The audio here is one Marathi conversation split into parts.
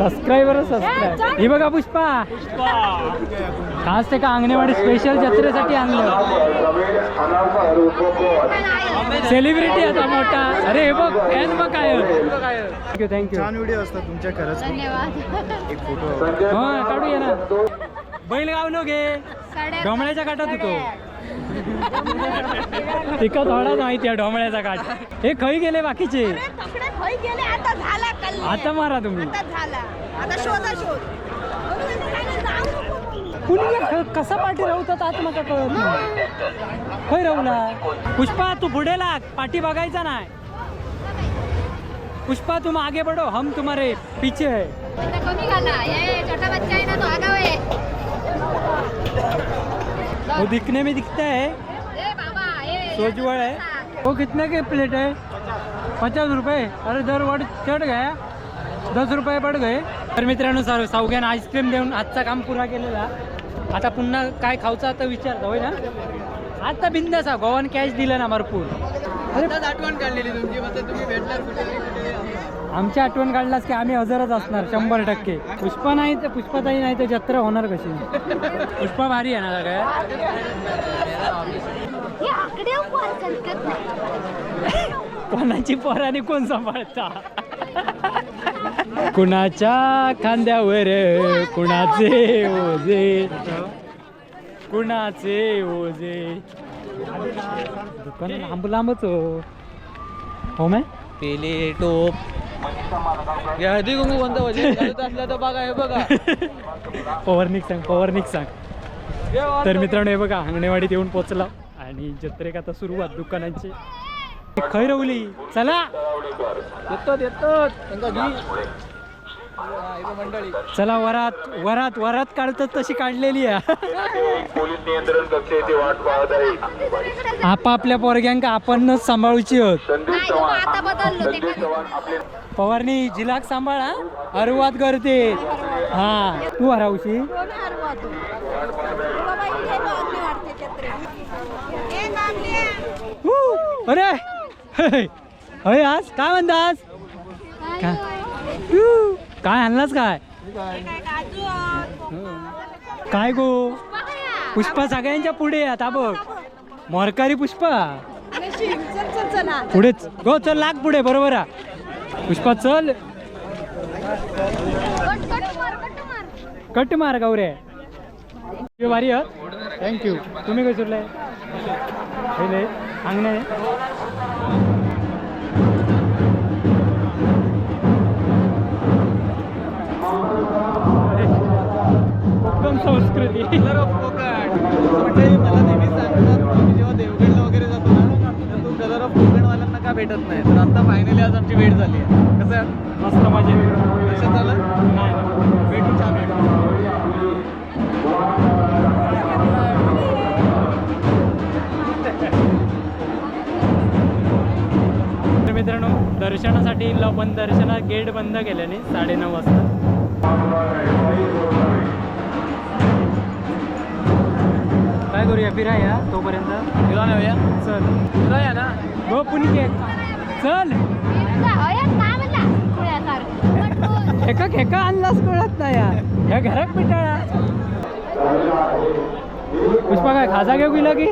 सबस्क्राईबर सबस्क्राईब ही बघा पुष्पा. खास ते का अंगणेवाडी स्पेशल जत्रेसाठी आणलं. सेलिब्रिटी आता मोठा. अरे हे बघ फॅन बघ काय. थँक्यू थँक्यू छान व्हिडिओ असतात तुमच्या खरंच. धन्यवाद. एक फोटो हा काढूया ना. बैल गावलो गे साड्या ढोमळ्याच्या काटात होतो. तिका थोडा माहिती आहे ढोमळ्याचा काट हे खै गेले बाकीचे. खय आता झाला कल्ले. आता मारा तुम्ही. कुणी कसा पाठी राहतात आत मला कळत नाही. खय राहुला पुष्पा तू पुढे लाग. पाठी बघायचा नाही. पुष्पा तुम आगे बढ़ो हम तुम्हारे पीछे है. छोटा बच्चा ना तो वो दिखने में दिखता है। ए बाबा ए सोजवळ है। वो कितने के प्लेट है? पचास रुपये अरे दर वड चढ गया। दस रुपये पड गए। तर मित्रांनो सर सावग्यानं आईस्क्रीम देऊन आजचा काम पुरा केलेला. आता पुन्हा काय खाऊचा आता विचारता होय ना? आता बिंदास हा गोवान कॅश दिलं ना भरपूर. आठवण काढलेली तुमची तुम्ही भेटणार कुठे. आमची आठवण काढलास की आम्ही हजरच असणार शंभर टक्के. पुष्पा नाही तर पुष्पाताई नाही तर जत्रा होणार कशी? पुष्पा भारी आहे ना सगळ्या? हे कोणाची पोर आणि कोण सांभाळता? कुणाच्या खांद्यावर कुणाचे ओझे? कुणाचे ओझे? दुकान लांब लांबच हो. हो मॅ? पेले टोप. हळदी कुंकू कोणतं वजन घालत असलं तर बघा हे बघा. पवारनिक सांग पवारनिक सांग. तर मित्रांनो हे बघा अंगणेवाडीत येऊन पोचला आणि जत्रेक आता सुरुवात दुकानांची. खै रवली चला येतो येतो मंडळी चला वरात वरात वरात काढतात तशी काढलेली आहे. पोलीस नियंत्रण कक्ष येथे वाट पाहत आहे आपापल्या पोरग्यांका आपणच सांभाळूची होत पवारनी जिलाक सांभाळा अरुवात करते. हा. तू हरावशी. हू, अरे! हे, अय आज? काय म्हणतास काय हू, काय आणलास काय? काय गो? पुष्पा सगळ्यांच्या पुढे आता बघ. मोरकारी पुष्पा. पुढेच गो चल लाग पुढे बरोबर आ. पुष्पा चल. कट मार गौरे. भारी थँक्यू तुम्ही काय सुरलाय कोकण संस्कृती. म्हणजे मला नेहमी सांगतात आम्ही जेव्हा देवगडला वगैरे जातो ना तर तू कलर ऑफ कोकणवाल्यांना का भेटत नाही? तर आता फायनली आज आमची भेट झाली आहे. कसं? मस्त मजा कशात झालं भेटू छान भेटू. तर मित्रांनो दर्शनासाठी पण दर्शनात गेट बंद केल्याने साडेनऊ वाजता. करूया फिराया तोपर्यंत. फिरा नेऊया चल. फिराया ना. गो पुणी केक चल एका खेका आणलास कळत नाही या ह्या घरात पिटाळा. पुष्पा काय खाजा घेऊ गेला की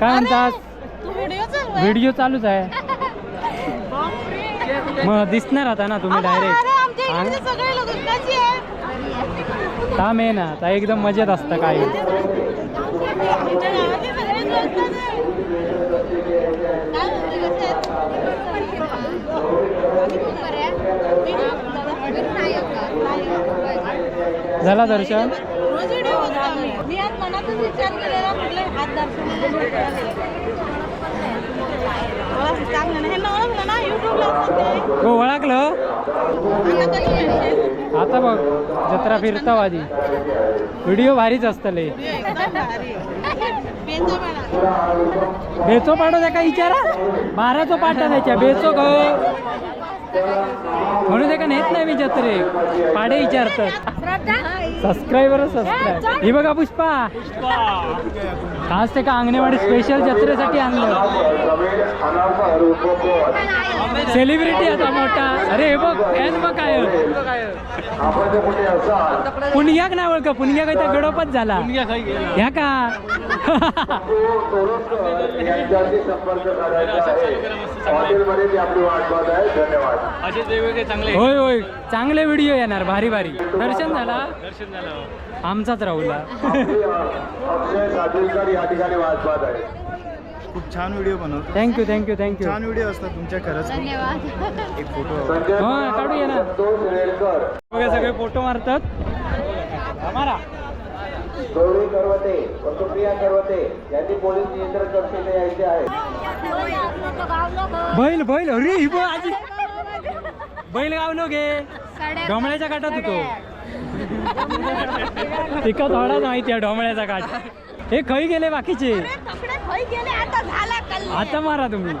काय म्हणतास तू व्हिडिओ चालू आहे? व्हिडिओ चालूच आहे. मग दिसणार आता ना तुम्ही डायरेक्ट आहे काम आहे ना आता एकदम मजेत असतं काय? झाला दर्शन. मी आज मनातच विचार केलेला हात हे ओळखलं. आता बघ जत्रा फिरताव आधी व्हिडिओ भारीच असतले बेचा पाडो. त्याका विचारा बाराचो पाटा त्याच्या बेचो खय म्हणून त्याका नेत नाही मी जत्रे पाडे विचारतात सबस्क्रायबर सबस्क्राईब ही बघा पुष्पा. खास ते का अंगणेवाडी स्पेशल जत्रेसाठी आणलं? सेलिब्रिटी आता मोठा. अरे हे बघ फॅन बघ काय. आपण जर कुठे असाल पुण्याक नाही ओळख पुण्याक काय त्या गडोपच झाला? ह्या का? होय होय. चांगले व्हिडिओ येणार भारी भारी. दर्शन झाला दर्शन झालं आमचाच राहुला अक्षय या ठिकाणी आहे खूप छान व्हिडिओ बनवतो thank you thank you thank you छान व्हिडिओ असतात तुमच्या खरंच धन्यवाद. एक फोटो. हा, काढूया ना. संतोष रेडकर बघा सगळे फोटो मारतात. मारा. गौरी करवते व सुप्रिया करवते यांनी पोलीस नियंत्रण यायचे आहे बैल बैल. अरे ही आजी. बैल गावलो गे. डोमळ्याच्या काटात होतो. तिका थोडाच माहिती आहे डोमळ्याचा काट हे खै गेले बाकीचे. आता झाला कल्ले. आता मारा तुम्ही.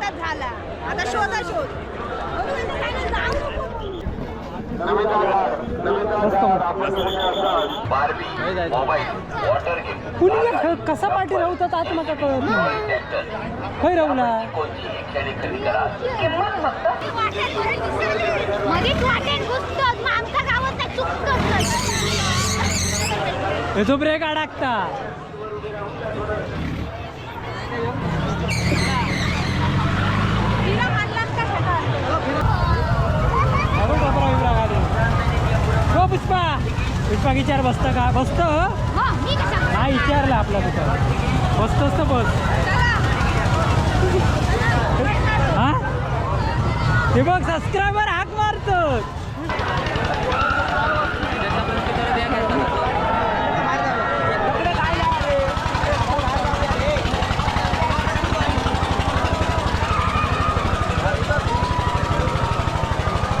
नाही, कुणी ख- कसा पाठी राहतात आता मला कळत नाही खय राहुला मध्येच ते हे ब्रेक अडकता? हो पुष्पा. पुष्पा विचार बसतं का? बसतं हो? कशा हा विचारलं आपला तुझं बसतोस तर बस. हा? हे बघ सबस्क्रायबर हाक मारतो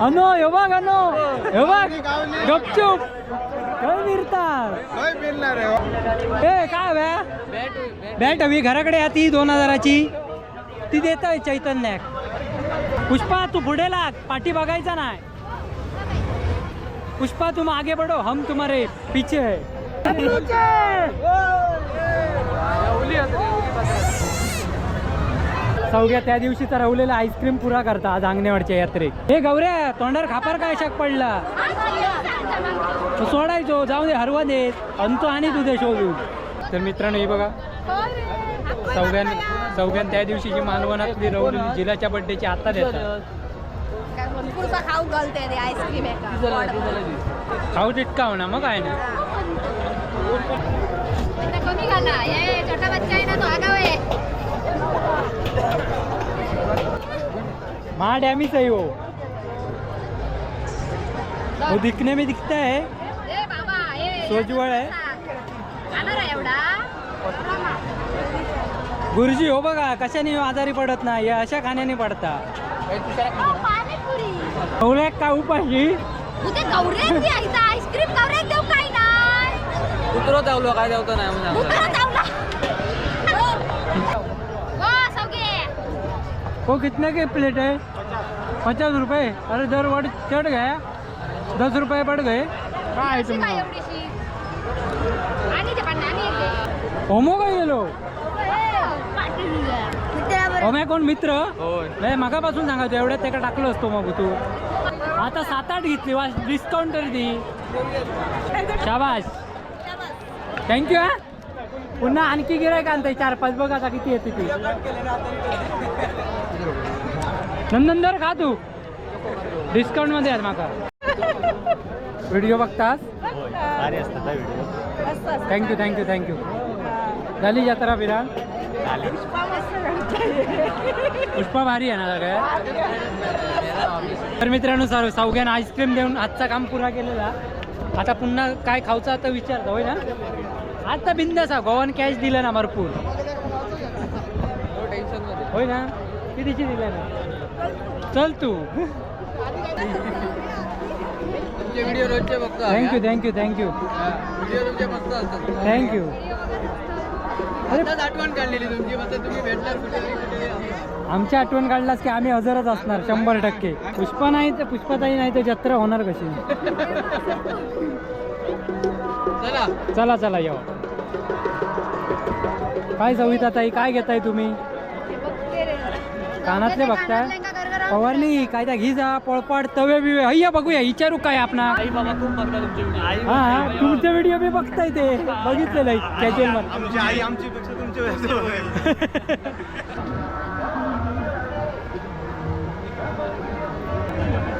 अनो हे बघ अनो हे बघ गपचूप काय फिरतात ए काय हव्या बॅट हवी घराकडे या ती दोन हजाराची ती देतोय चैतन्याक पुष्पा तू पुढे लाग पाठी बघायचा नाही पुष्पा तुम आगे बढ़ो हम तुम्हारे पीछे है सौग्या त्या दिवशीचा राहुलेला आईस्क्रीम पुरा करता आज अंगणेवाडच्या यात्रेत. हे गौऱ्या तोंडावर खापर काय शक पडला? तो सोडायचो जाऊ दे हरवा देत अंतो आणि तुझे शोधून तर मित्रांनो हे बघा. चौघ्यान चौघ्यान त्या दिवशीची मालवणातली रवली जिलाच्या बड्डेची आता देतात. काय भरपूरचा खाऊ घालते ते आईस्क्रीम आहे का खाऊ तितका हो ना मग काय ना. आता कमी घाला ये छोटा बच्चा आहे ना तो आगाव आहे मा डॅमी सही हो वो दिखने में दिखता है। ए बाबा ए सोजवळ आहे गुरुजी हो बघा कशाने आजारी पडत नाही? या अशा खाण्याने पडता. कौल्याक का उपाशी आईस्क्रीम देऊ काय नाही? उतरत जावलो काय जावतो नाही म्हणून उतरा चावला वा सौगे वो कितने के प्लेट है? पचास रुपये अरे दर वाट चढ़ गया। दस रुपये बढ़ गए। काय आहे तुम्हाला होमो काय गेलो होम्या कोण मित्र? होय. नाही मगापासून सांगायचो एवढ्यात त्याला टाकलो असतो मग तू. आता सात आठ घेतली वा डिस्काउंट तरी दी. शाबाश थँक्यू हा. पुन्हा आणखी गिरायक आणताय चार पाच. बघ आता किती येते ती. नंदनदर खा तू. डिस्काउंटमध्ये आहेत माका. Video बघतास? Thank you thank you thank you झाली जत्रा फिरा पुष्पा भारी आहे ना सगळ्या? तर मित्रांनो सर सावग्यानं आईस्क्रीम देऊन आजचा काम पुरा केलेला. आता पुन्हा काय खाऊचा आता विचारतो होय ना? आता बिंदास हा गोवन कॅश दिलं ना भरपूर. होय ना? कितीची दिलं ना? चल तू. व्हिडिओ रोजचे बघतो थँक्यू थँक्यू थँक्यू व्हिडिओ तुमचे मस्त असतात थँक्यू आठवण काढलेली तुमची मस्त तुम्ही आमची आठवण काढलास की आम्ही हजरच असणार शंभर टक्के. पुष्पा नाही तर पुष्पाताई नाही तर जत्रा होणार कशी? चला चला चला येऊ काय सविता ताई काय घेताय तुम्ही? कानातले बघताय? पवारनी काय त्या घी जा पोळपाट तवे बिवे. अय्या बघूया विचारू काय आपणा हा तुमचे व्हिडिओ मी बघताय ते. बघितलेलं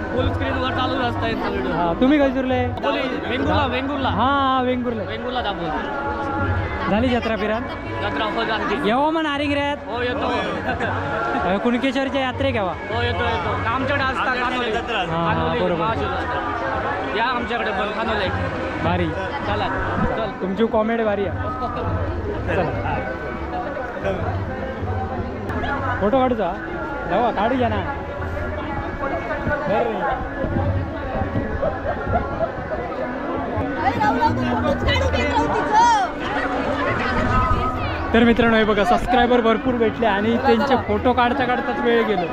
तुम्ही काय सुरले? वेंगुर्ला वेंगुर्ला. हा हा वेंगुर्ले. वेंगुर्ला दाखवतो. झाली जत्रा फिरा जत्रा हो जाणती येवा मग नारिंगऱ्यात हो येतो. कुणकेश्वरच्या यात्रे घ्यावा हो येतो येतो. आमच्याकडे असतात कानोली हा, कानोली, बरोबर. महाशिवरात्र. या आमच्याकडे पण खानोले. भारी. चला चल. तुमची कॉमेडी भारी आहे. चला. फोटो काढूचा जावा काढू घ्या ना. बरं. तर मित्रांनो हे बघा सबस्क्रायबर भरपूर भेटले आणि त्यांचे फोटो काढता काढताच वेळ गेलो.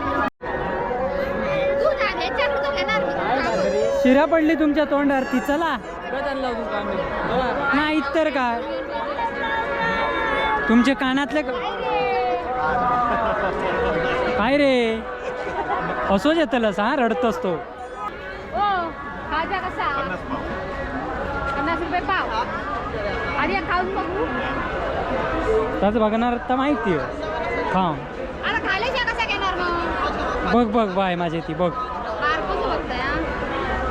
शिरा पडली तुमच्या तोंडावरती चला. नाही तर काय तुमचे कानातले काय रे? असोच येतलस हा रडतोस तो. पन्नास रुपये पाव. आणि खाऊन बघू. त्याच बघणार तर माहिती आहे. थांब. आता बघ बघ बाय माझी ती बघ.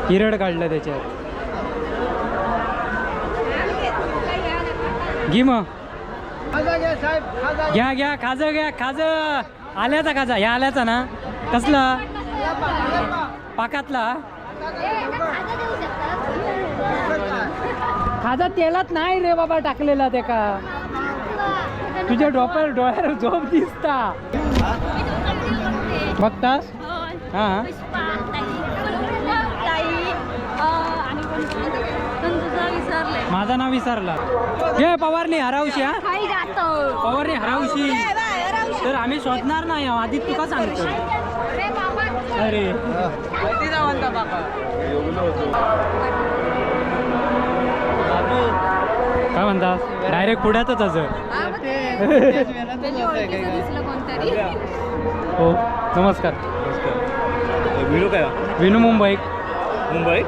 हिरड काढलं त्याच्यात. घे मग. घ्या घ्या खाज घ्या खाज. आल्याचा खाजा ह्या आल्याचा ना. कसला? पाकातला? खाजा तेलात नाही रे बाबा टाकलेला ते का? तुझ्या डोक्यावर डोळ्यावर झोप दिसता. बघतास? हा. माझं नाव विसरला. घे पवारनी हरावशी हा. पवारनी हरावशी. तर आम्ही शोधणार नाही. आधी तुका सांगतो अरे काय म्हणता? डायरेक्ट पुढ्यातच असं दिसलं कोणतरी. हो नमस्कार. व्हिडिओ काय? विनू मुंबई. मुंबई?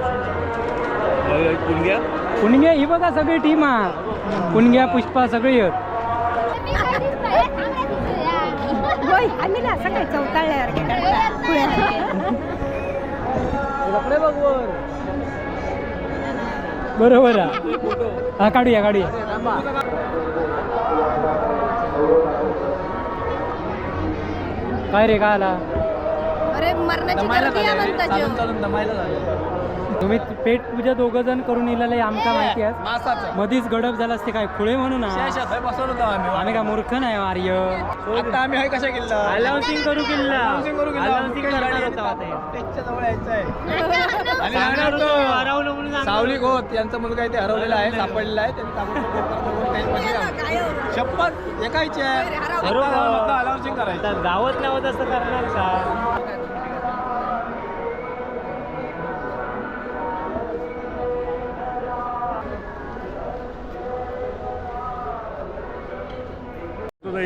पुणग्या? पुणग्या ही बघा सगळी टीम हा पुणग्या पुष्पा सगळी आम्ही ना बरोबर हा काढूया काढूया. काय रे काय आला? अरे मरणाची गर्दी आहे म्हणता चालून जेव. चालून दमायला झालं. तुम्ही पेट पूजा दोघ जण करून इलेलं आमका माहिती आहे. मासाचं. मधीच गडप झाला असते काय खुळे म्हणून आम्ही. काय मूर्ख नाही आर्य. आता आम्ही आहे कशा किल्ला? अलाउन्सिंग करू किल्ला. सावली घोत यांचा मुलगा इथे हरवलेला आहे सापडलेला आहे. हो? शपथ एकायची आहे. अलाउन्सिंग करायचं. गावात नावत असं करणार का?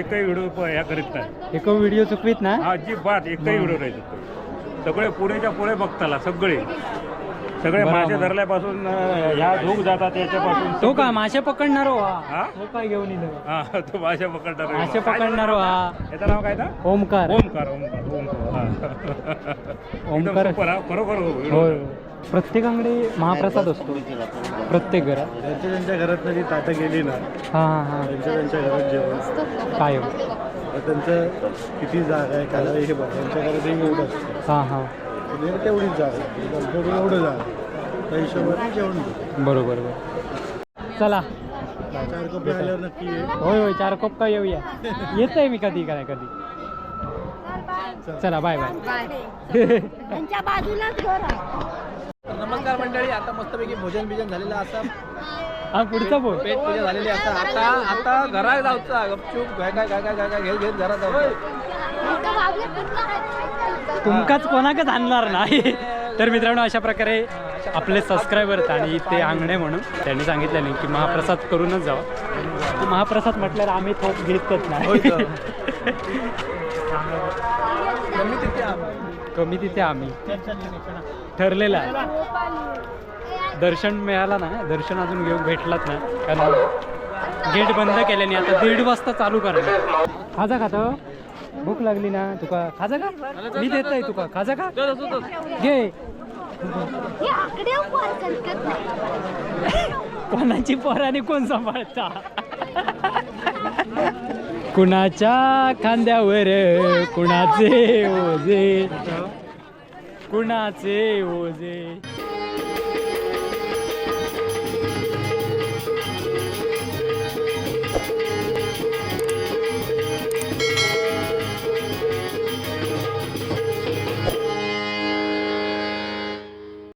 एकही व्हिडिओ प- ह्या करीत नाही एक व्हिडिओ चुकवीत ना हा अजिबात एकही व्हिडिओ नाही चुकत. सगळे पुणेच्या पुढे बघताला सगळे सगळे बरोबर. मासे धरल्यापासून अं, ह्या झोक जातात याच्यापासून तो का मासे पकडणारो हा हा? तो काय घेऊन हा तो मासे पकडणार मासे पकडणारो हा याचं नाव काय ना ओमकार ओमकार ओमकार ओमकार हा. एकदम ओमकार. super हा. खरोखर हो. होय प्रत्येकाकडे महाप्रसाद असतो. प्रत्येक घरात. त्यांच्या त्यांच्या घरात जी ताटं गेली ना हां हां हां. त्यांच्या त्यांच्या घरात जेवण. काय हो? त्यांचं किती जागा आहे काय आहे हे बघ. त्यांच्या घरात हे एवढं असतं. हां हां. म्हणजे तेवढीच जागा आहे. आमच्याकडे एवढं जागा आहे. त्या हिशोबाने जेवण. बरोबर बरोबर. चला. चार कपडे आल्यावर नक्की. होय होय चार कप का येऊया? येतंय मी कधी काय कधी? चला बाय बाय. त्यांच्या बाजूलाच घर आहे नमस्कार मंडळी आता मस्तपैकी भोजन बिजन झालेलं असं. हा पुढचा बोल. पेट पूजा झालेली असं. आता आता घरात जाऊचा गपचूप काय काय काय काय काय घेत घेत घरात जाऊ. तुमकाच कोणाकच आणणार नाही. तर मित्रांनो अशा प्रकारे आपले सबस्क्रायबर आणि ते अंगणे म्हणून. त्यांनी सांगितलं नाही की महाप्रसाद करूनच जावं. महाप्रसाद म्हटल्यावर आम्ही थोप घेतच नाही. कमी तिथे आम्ही. ठरलेलं आहे. दर्शन मिळाला ना दर्शन अजून घेऊन भेटलाच ना कारण गेट बंद केल्याने आता दीड वाजता चालू करणार खाजा खात भूक लागली ना तुका खाजा का मी देत आहे तुका. खाजा का घे. हे नाही. कोणाची पोर आणि कोण सांभाळता? कुणाच्या खांद्यावर कुणाचे ओझे? कुणाचे ओझे?